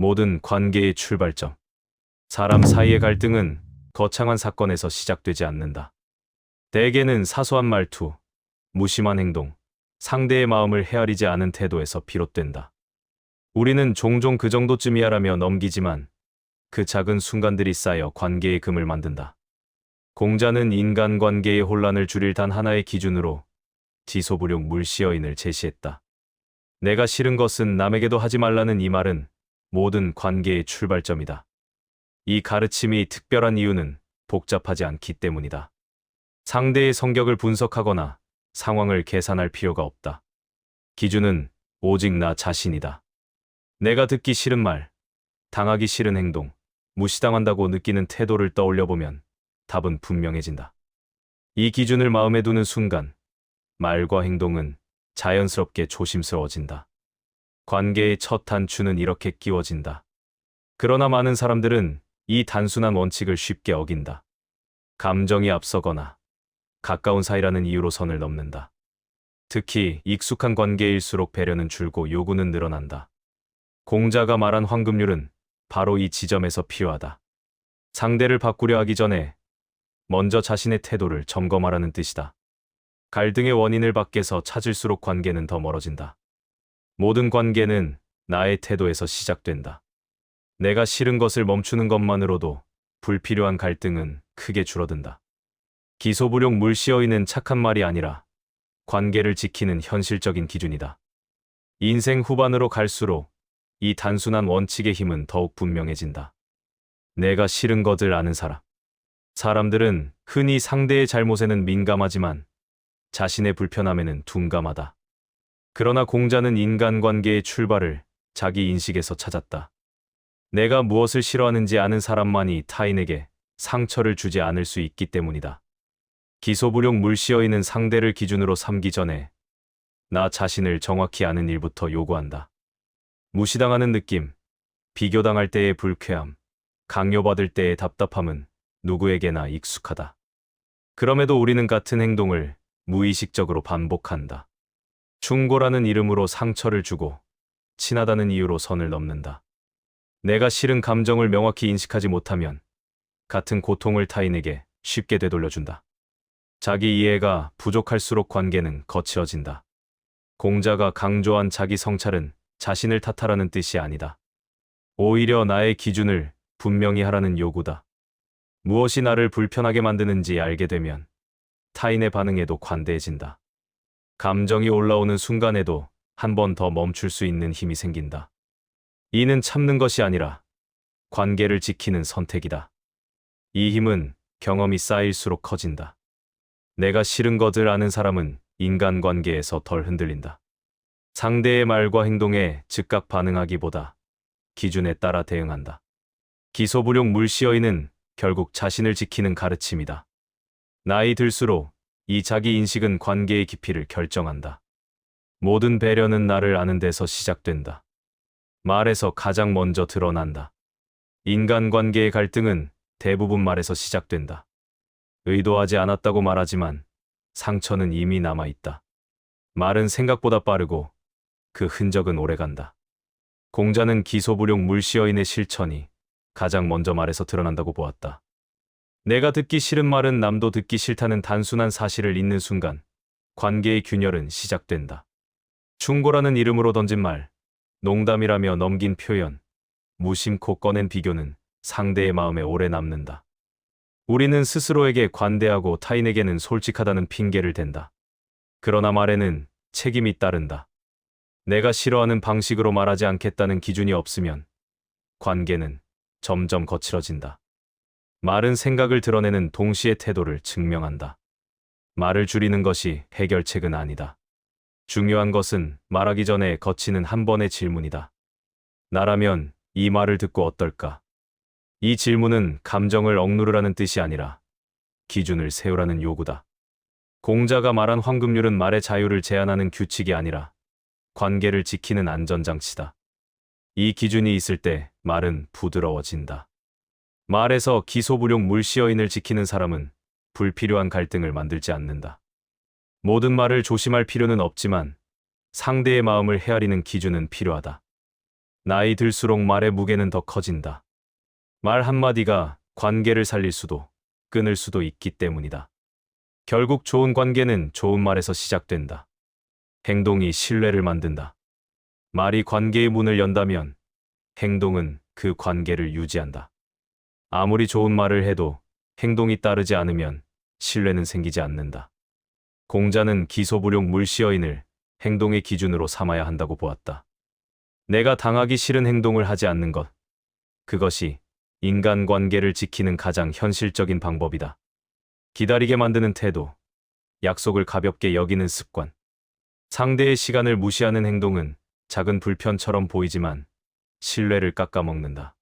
모든 관계의 출발점. 사람 사이의 갈등은 거창한 사건에서 시작되지 않는다. 대개는 사소한 말투, 무심한 행동, 상대의 마음을 헤아리지 않은 태도에서 비롯된다. 우리는 종종 그 정도쯤이야라며 넘기지만 그 작은 순간들이 쌓여 관계의 금을 만든다. 공자는 인간관계의 혼란을 줄일 단 하나의 기준으로 지소부룡 물시어인을 제시했다. 내가 싫은 것은 남에게도 하지 말라는 이 말은 모든 관계의 출발점이다. 이 가르침이 특별한 이유는 복잡하지 않기 때문이다. 상대의 성격을 분석하거나 상황을 계산할 필요가 없다. 기준은 오직 나 자신이다. 내가 듣기 싫은 말, 당하기 싫은 행동, 무시당한다고 느끼는 태도를 떠올려 보면 답은 분명해진다. 이 기준을 마음에 두는 순간, 말과 행동은 자연스럽게 조심스러워진다. 관계의 첫 단추는 이렇게 끼워진다. 그러나 많은 사람들은 이 단순한 원칙을 쉽게 어긴다. 감정이 앞서거나 가까운 사이라는 이유로 선을 넘는다. 특히 익숙한 관계일수록 배려는 줄고 요구는 늘어난다. 공자가 말한 황금률은 바로 이 지점에서 필요하다. 상대를 바꾸려 하기 전에 먼저 자신의 태도를 점검하라는 뜻이다. 갈등의 원인을 밖에서 찾을수록 관계는 더 멀어진다. 모든 관계는 나의 태도에서 시작된다. 내가 싫은 것을 멈추는 것만으로도 불필요한 갈등은 크게 줄어든다. 기소부룡 물시어이는 착한 말이 아니라 관계를 지키는 현실적인 기준이다. 인생 후반으로 갈수록 이 단순한 원칙의 힘은 더욱 분명해진다. 내가 싫은 것을 아는 사람. 사람들은 흔히 상대의 잘못에는 민감하지만 자신의 불편함에는 둔감하다. 그러나 공자는 인간관계의 출발을 자기 인식에서 찾았다. 내가 무엇을 싫어하는지 아는 사람만이 타인에게 상처를 주지 않을 수 있기 때문이다. 기소부룡 물시어이는 상대를 기준으로 삼기 전에 나 자신을 정확히 아는 일부터 요구한다. 무시당하는 느낌, 비교당할 때의 불쾌함, 강요받을 때의 답답함은 누구에게나 익숙하다. 그럼에도 우리는 같은 행동을 무의식적으로 반복한다. 충고라는 이름으로 상처를 주고 친하다는 이유로 선을 넘는다. 내가 싫은 감정을 명확히 인식하지 못하면 같은 고통을 타인에게 쉽게 되돌려준다. 자기 이해가 부족할수록 관계는 거칠어진다. 공자가 강조한 자기 성찰은 자신을 탓하라는 뜻이 아니다. 오히려 나의 기준을 분명히 하라는 요구다. 무엇이 나를 불편하게 만드는지 알게 되면 타인의 반응에도 관대해진다. 감정이 올라오는 순간에도 한 번 더 멈출 수 있는 힘이 생긴다. 이는 참는 것이 아니라 관계를 지키는 선택이다. 이 힘은 경험이 쌓일수록 커진다. 내가 싫은 것을 아는 사람은 인간관계에서 덜 흔들린다. 상대의 말과 행동에 즉각 반응하기보다 기준에 따라 대응한다. 기소부룡 물시어이는 결국 자신을 지키는 가르침이다. 나이 들수록 이 자기 인식은 관계의 깊이를 결정한다. 모든 배려는 나를 아는 데서 시작된다. 말에서 가장 먼저 드러난다. 인간관계의 갈등은 대부분 말에서 시작된다. 의도하지 않았다고 말하지만 상처는 이미 남아있다. 말은 생각보다 빠르고 그 흔적은 오래간다. 공자는 기소부룡 물시어인의 실천이 가장 먼저 말에서 드러난다고 보았다. 내가 듣기 싫은 말은 남도 듣기 싫다는 단순한 사실을 잊는 순간 관계의 균열은 시작된다. 충고라는 이름으로 던진 말, 농담이라며 넘긴 표현, 무심코 꺼낸 비교는 상대의 마음에 오래 남는다. 우리는 스스로에게 관대하고 타인에게는 솔직하다는 핑계를 댄다. 그러나 말에는 책임이 따른다. 내가 싫어하는 방식으로 말하지 않겠다는 기준이 없으면 관계는 점점 거칠어진다. 말은 생각을 드러내는 동시에 태도를 증명한다. 말을 줄이는 것이 해결책은 아니다. 중요한 것은 말하기 전에 거치는 한 번의 질문이다. 나라면 이 말을 듣고 어떨까? 이 질문은 감정을 억누르라는 뜻이 아니라 기준을 세우라는 요구다. 공자가 말한 황금률은 말의 자유를 제한하는 규칙이 아니라 관계를 지키는 안전장치다. 이 기준이 있을 때 말은 부드러워진다. 말에서 기소부룡 물시어인을 지키는 사람은 불필요한 갈등을 만들지 않는다. 모든 말을 조심할 필요는 없지만 상대의 마음을 헤아리는 기준은 필요하다. 나이 들수록 말의 무게는 더 커진다. 말 한마디가 관계를 살릴 수도 끊을 수도 있기 때문이다. 결국 좋은 관계는 좋은 말에서 시작된다. 행동이 신뢰를 만든다. 말이 관계의 문을 연다면 행동은 그 관계를 유지한다. 아무리 좋은 말을 해도 행동이 따르지 않으면 신뢰는 생기지 않는다. 공자는 기소불용 물시여인을 행동의 기준으로 삼아야 한다고 보았다. 내가 당하기 싫은 행동을 하지 않는 것. 그것이 인간관계를 지키는 가장 현실적인 방법이다. 기다리게 만드는 태도, 약속을 가볍게 여기는 습관, 상대의 시간을 무시하는 행동은 작은 불편처럼 보이지만 신뢰를 깎아먹는다.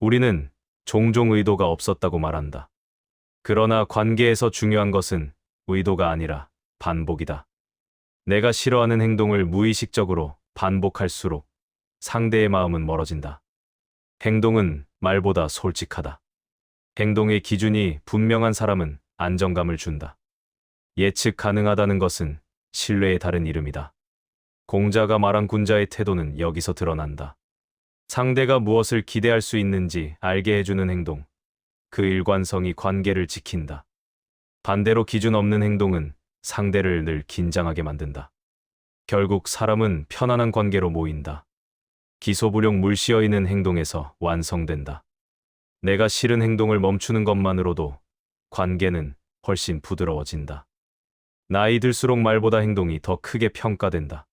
우리는 종종 의도가 없었다고 말한다. 그러나 관계에서 중요한 것은 의도가 아니라 반복이다. 내가 싫어하는 행동을 무의식적으로 반복할수록 상대의 마음은 멀어진다. 행동은 말보다 솔직하다. 행동의 기준이 분명한 사람은 안정감을 준다. 예측 가능하다는 것은 신뢰의 다른 이름이다. 공자가 말한 군자의 태도는 여기서 드러난다. 상대가 무엇을 기대할 수 있는지 알게 해주는 행동. 그 일관성이 관계를 지킨다. 반대로 기준 없는 행동은 상대를 늘 긴장하게 만든다. 결국 사람은 편안한 관계로 모인다. 기소불용 물씌어 있는 행동에서 완성된다. 내가 싫은 행동을 멈추는 것만으로도 관계는 훨씬 부드러워진다. 나이 들수록 말보다 행동이 더 크게 평가된다.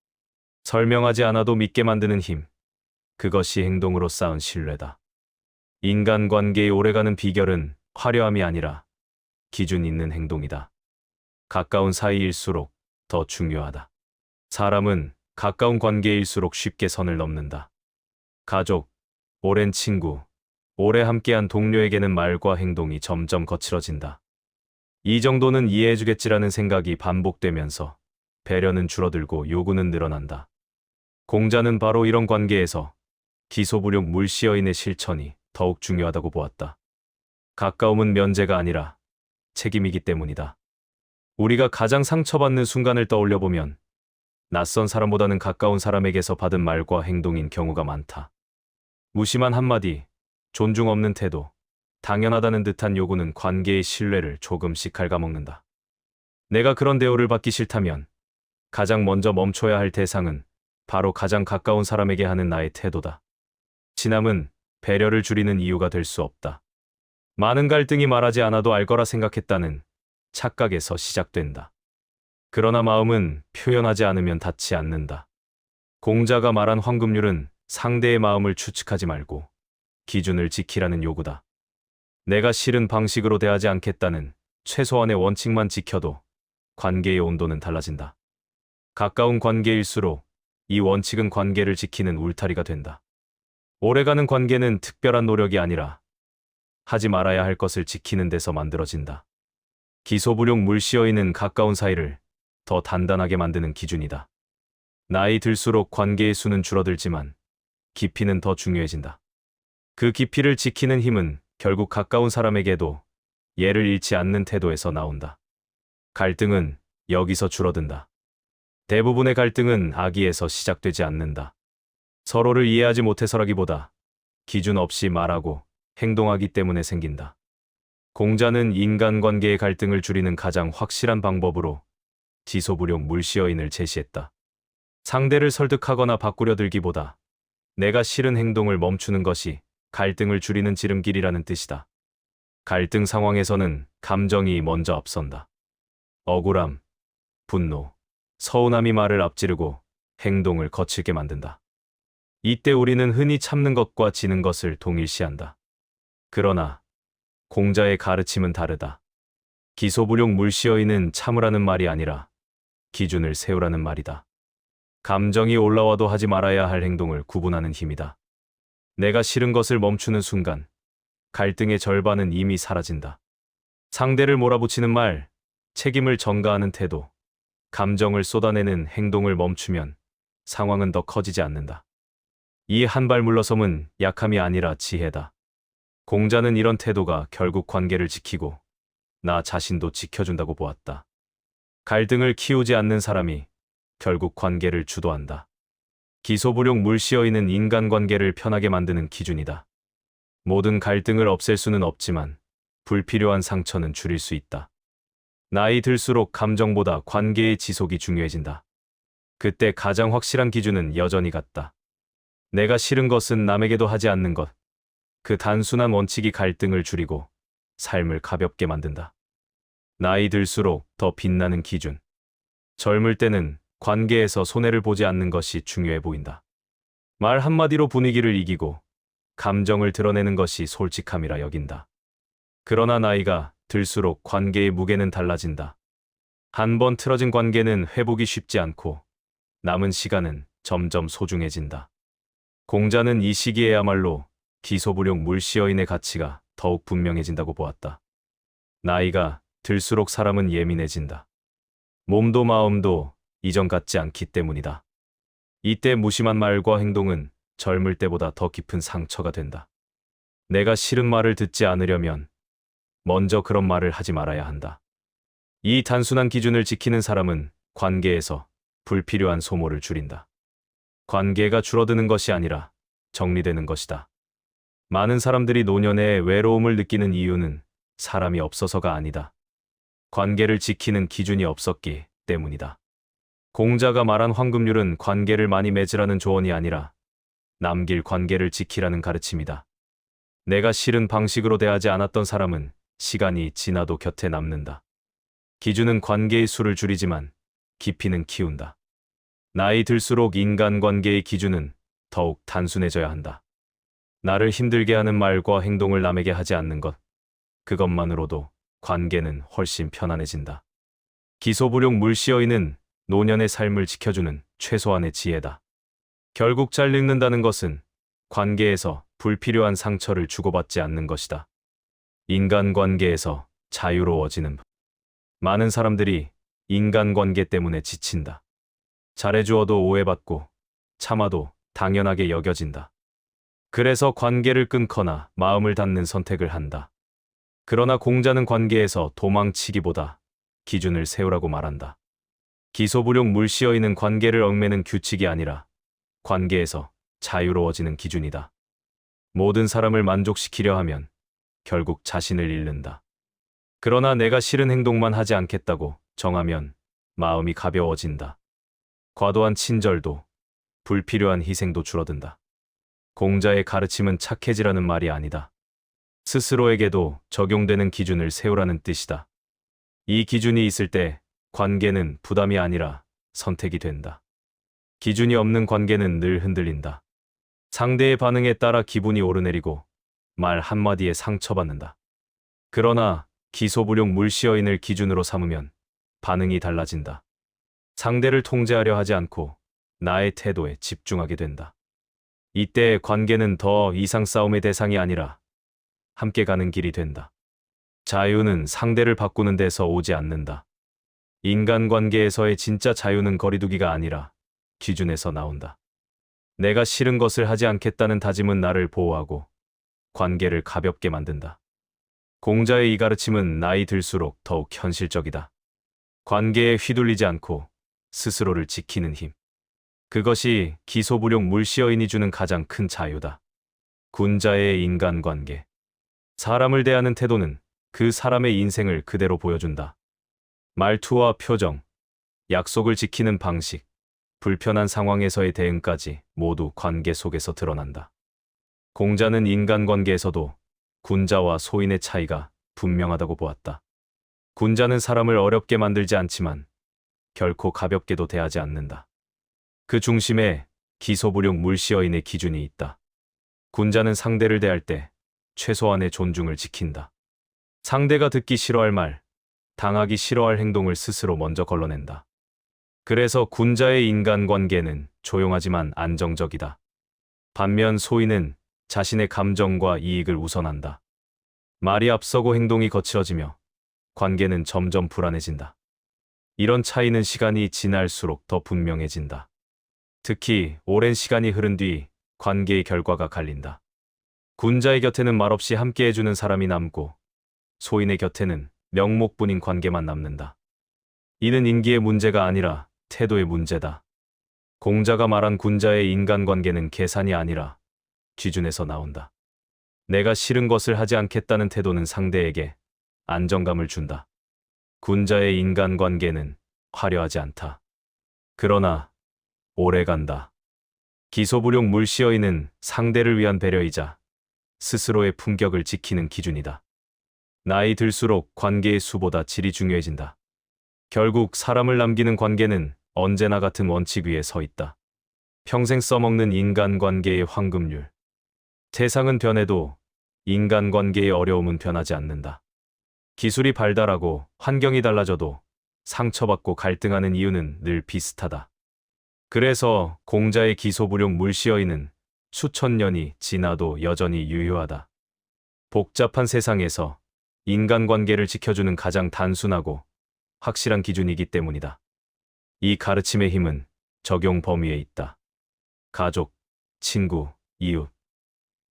설명하지 않아도 믿게 만드는 힘. 그것이 행동으로 쌓은 신뢰다. 인간관계의 오래가는 비결은 화려함이 아니라 기준 있는 행동이다. 가까운 사이일수록 더 중요하다. 사람은 가까운 관계일수록 쉽게 선을 넘는다. 가족, 오랜 친구, 오래 함께한 동료에게는 말과 행동이 점점 거칠어진다. 이 정도는 이해해주겠지라는 생각이 반복되면서 배려는 줄어들고 요구는 늘어난다. 공자는 바로 이런 관계에서 기소불용 물시여인의 실천이 더욱 중요하다고 보았다. 가까움은 면제가 아니라 책임이기 때문이다. 우리가 가장 상처받는 순간을 떠올려 보면 낯선 사람보다는 가까운 사람에게서 받은 말과 행동인 경우가 많다. 무심한 한마디, 존중 없는 태도, 당연하다는 듯한 요구는 관계의 신뢰를 조금씩 갉아먹는다. 내가 그런 대우를 받기 싫다면 가장 먼저 멈춰야 할 대상은 바로 가장 가까운 사람에게 하는 나의 태도다. 친함은 배려를 줄이는 이유가 될 수 없다. 많은 갈등이 말하지 않아도 알 거라 생각했다는 착각에서 시작된다. 그러나 마음은 표현하지 않으면 닿지 않는다. 공자가 말한 황금률은 상대의 마음을 추측하지 말고 기준을 지키라는 요구다. 내가 싫은 방식으로 대하지 않겠다는 최소한의 원칙만 지켜도 관계의 온도는 달라진다. 가까운 관계일수록 이 원칙은 관계를 지키는 울타리가 된다. 오래가는 관계는 특별한 노력이 아니라 하지 말아야 할 것을 지키는 데서 만들어진다. 기소불용 물시어있는 가까운 사이를 더 단단하게 만드는 기준이다. 나이 들수록 관계의 수는 줄어들지만 깊이는 더 중요해진다. 그 깊이를 지키는 힘은 결국 가까운 사람에게도 예를 잃지 않는 태도에서 나온다. 갈등은 여기서 줄어든다. 대부분의 갈등은 악의에서 시작되지 않는다. 서로를 이해하지 못해서라기보다 기준 없이 말하고 행동하기 때문에 생긴다. 공자는 인간관계의 갈등을 줄이는 가장 확실한 방법으로 지소불용 물시어인을 제시했다. 상대를 설득하거나 바꾸려 들기보다 내가 싫은 행동을 멈추는 것이 갈등을 줄이는 지름길이라는 뜻이다. 갈등 상황에서는 감정이 먼저 앞선다. 억울함, 분노, 서운함이 말을 앞지르고 행동을 거칠게 만든다. 이때 우리는 흔히 참는 것과 지는 것을 동일시한다. 그러나 공자의 가르침은 다르다. 기소불용 물시어이는 참으라는 말이 아니라 기준을 세우라는 말이다. 감정이 올라와도 하지 말아야 할 행동을 구분하는 힘이다. 내가 싫은 것을 멈추는 순간 갈등의 절반은 이미 사라진다. 상대를 몰아붙이는 말, 책임을 전가하는 태도, 감정을 쏟아내는 행동을 멈추면 상황은 더 커지지 않는다. 이 한 발 물러섬은 약함이 아니라 지혜다. 공자는 이런 태도가 결국 관계를 지키고 나 자신도 지켜준다고 보았다. 갈등을 키우지 않는 사람이 결국 관계를 주도한다. 기소불용 물시어있는 인간관계를 편하게 만드는 기준이다. 모든 갈등을 없앨 수는 없지만 불필요한 상처는 줄일 수 있다. 나이 들수록 감정보다 관계의 지속이 중요해진다. 그때 가장 확실한 기준은 여전히 같다. 내가 싫은 것은 남에게도 하지 않는 것. 그 단순한 원칙이 갈등을 줄이고 삶을 가볍게 만든다. 나이 들수록 더 빛나는 기준. 젊을 때는 관계에서 손해를 보지 않는 것이 중요해 보인다. 말 한마디로 분위기를 이기고 감정을 드러내는 것이 솔직함이라 여긴다. 그러나 나이가 들수록 관계의 무게는 달라진다. 한 번 틀어진 관계는 회복이 쉽지 않고 남은 시간은 점점 소중해진다. 공자는 이 시기에야말로 기소불용 물시어인의 가치가 더욱 분명해진다고 보았다. 나이가 들수록 사람은 예민해진다. 몸도 마음도 이전 같지 않기 때문이다. 이때 무심한 말과 행동은 젊을 때보다 더 깊은 상처가 된다. 내가 싫은 말을 듣지 않으려면 먼저 그런 말을 하지 말아야 한다. 이 단순한 기준을 지키는 사람은 관계에서 불필요한 소모를 줄인다. 관계가 줄어드는 것이 아니라 정리되는 것이다. 많은 사람들이 노년에 외로움을 느끼는 이유는 사람이 없어서가 아니다. 관계를 지키는 기준이 없었기 때문이다. 공자가 말한 황금률은 관계를 많이 맺으라는 조언이 아니라 남길 관계를 지키라는 가르침이다. 내가 싫은 방식으로 대하지 않았던 사람은 시간이 지나도 곁에 남는다. 기준은 관계의 수를 줄이지만 깊이는 키운다. 나이 들수록 인간관계의 기준은 더욱 단순해져야 한다. 나를 힘들게 하는 말과 행동을 남에게 하지 않는 것. 그것만으로도 관계는 훨씬 편안해진다. 기소불용 물시어인은 노년의 삶을 지켜주는 최소한의 지혜다. 결국 잘 늙는다는 것은 관계에서 불필요한 상처를 주고받지 않는 것이다. 인간관계에서 자유로워지는 법. 많은 사람들이 인간관계 때문에 지친다. 잘해주어도 오해받고 참아도 당연하게 여겨진다. 그래서 관계를 끊거나 마음을 닫는 선택을 한다. 그러나 공자는 관계에서 도망치기보다 기준을 세우라고 말한다. 기소불용 물시어있는 관계를 얽매는 규칙이 아니라 관계에서 자유로워지는 기준이다. 모든 사람을 만족시키려 하면 결국 자신을 잃는다. 그러나 내가 싫은 행동만 하지 않겠다고 정하면 마음이 가벼워진다. 과도한 친절도 불필요한 희생도 줄어든다. 공자의 가르침은 착해지라는 말이 아니다. 스스로에게도 적용되는 기준을 세우라는 뜻이다. 이 기준이 있을 때 관계는 부담이 아니라 선택이 된다. 기준이 없는 관계는 늘 흔들린다. 상대의 반응에 따라 기분이 오르내리고 말 한마디에 상처받는다. 그러나 기소불용 물시어인을 기준으로 삼으면 반응이 달라진다. 상대를 통제하려 하지 않고 나의 태도에 집중하게 된다. 이때 관계는 더 이상 싸움의 대상이 아니라 함께 가는 길이 된다. 자유는 상대를 바꾸는 데서 오지 않는다. 인간관계에서의 진짜 자유는 거리두기가 아니라 기준에서 나온다. 내가 싫은 것을 하지 않겠다는 다짐은 나를 보호하고 관계를 가볍게 만든다. 공자의 이 가르침은 나이 들수록 더욱 현실적이다. 관계에 휘둘리지 않고 스스로를 지키는 힘. 그것이 기소불용 물시어인이 주는 가장 큰 자유다. 군자의 인간관계. 사람을 대하는 태도는 그 사람의 인생을 그대로 보여준다. 말투와 표정, 약속을 지키는 방식, 불편한 상황에서의 대응까지 모두 관계 속에서 드러난다. 공자는 인간관계에서도 군자와 소인의 차이가 분명하다고 보았다. 군자는 사람을 어렵게 만들지 않지만 결코 가볍게도 대하지 않는다. 그 중심에 기소불용 물시어인의 기준이 있다. 군자는 상대를 대할 때 최소한의 존중을 지킨다. 상대가 듣기 싫어할 말, 당하기 싫어할 행동을 스스로 먼저 걸러낸다. 그래서 군자의 인간관계는 조용하지만 안정적이다. 반면 소인은 자신의 감정과 이익을 우선한다. 말이 앞서고 행동이 거칠어지며 관계는 점점 불안해진다. 이런 차이는 시간이 지날수록 더 분명해진다. 특히 오랜 시간이 흐른 뒤 관계의 결과가 갈린다. 군자의 곁에는 말없이 함께 해주는 사람이 남고 소인의 곁에는 명목뿐인 관계만 남는다. 이는 인기의 문제가 아니라 태도의 문제다. 공자가 말한 군자의 인간관계는 계산이 아니라 기준에서 나온다. 내가 싫은 것을 하지 않겠다는 태도는 상대에게 안정감을 준다. 군자의 인간관계는 화려하지 않다. 그러나 오래 간다. 기소부룡 물시어이는 상대를 위한 배려이자 스스로의 품격을 지키는 기준이다. 나이 들수록 관계의 수보다 질이 중요해진다. 결국 사람을 남기는 관계는 언제나 같은 원칙 위에 서 있다. 평생 써먹는 인간관계의 황금률. 세상은 변해도 인간관계의 어려움은 변하지 않는다. 기술이 발달하고 환경이 달라져도 상처받고 갈등하는 이유는 늘 비슷하다. 그래서 공자의 기소부룡 물시어이는 수천 년이 지나도 여전히 유효하다. 복잡한 세상에서 인간관계를 지켜주는 가장 단순하고 확실한 기준이기 때문이다. 이 가르침의 힘은 적용 범위에 있다. 가족, 친구, 이웃,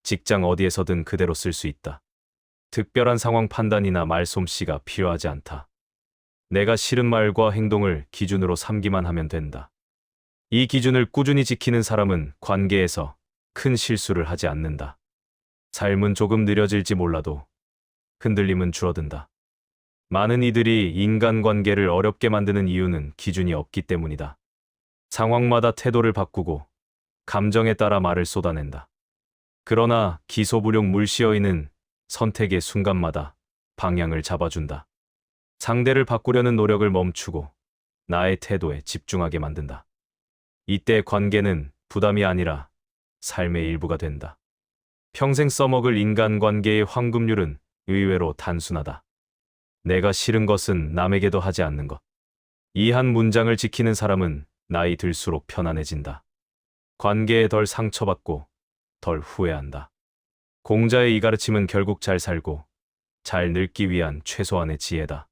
직장 어디에서든 그대로 쓸 수 있다. 특별한 상황 판단이나 말솜씨가 필요하지 않다. 내가 싫은 말과 행동을 기준으로 삼기만 하면 된다. 이 기준을 꾸준히 지키는 사람은 관계에서 큰 실수를 하지 않는다. 삶은 조금 느려질지 몰라도 흔들림은 줄어든다. 많은 이들이 인간관계를 어렵게 만드는 이유는 기준이 없기 때문이다. 상황마다 태도를 바꾸고 감정에 따라 말을 쏟아낸다. 그러나 기소부룡 물시어이는 선택의 순간마다 방향을 잡아준다. 상대를 바꾸려는 노력을 멈추고 나의 태도에 집중하게 만든다. 이때 관계는 부담이 아니라 삶의 일부가 된다. 평생 써먹을 인간관계의 황금률은 의외로 단순하다. 내가 싫은 것은 남에게도 하지 않는 것. 이 한 문장을 지키는 사람은 나이 들수록 편안해진다. 관계에 덜 상처받고 덜 후회한다. 공자의 이 가르침은 결국 잘 살고 잘 늙기 위한 최소한의 지혜다.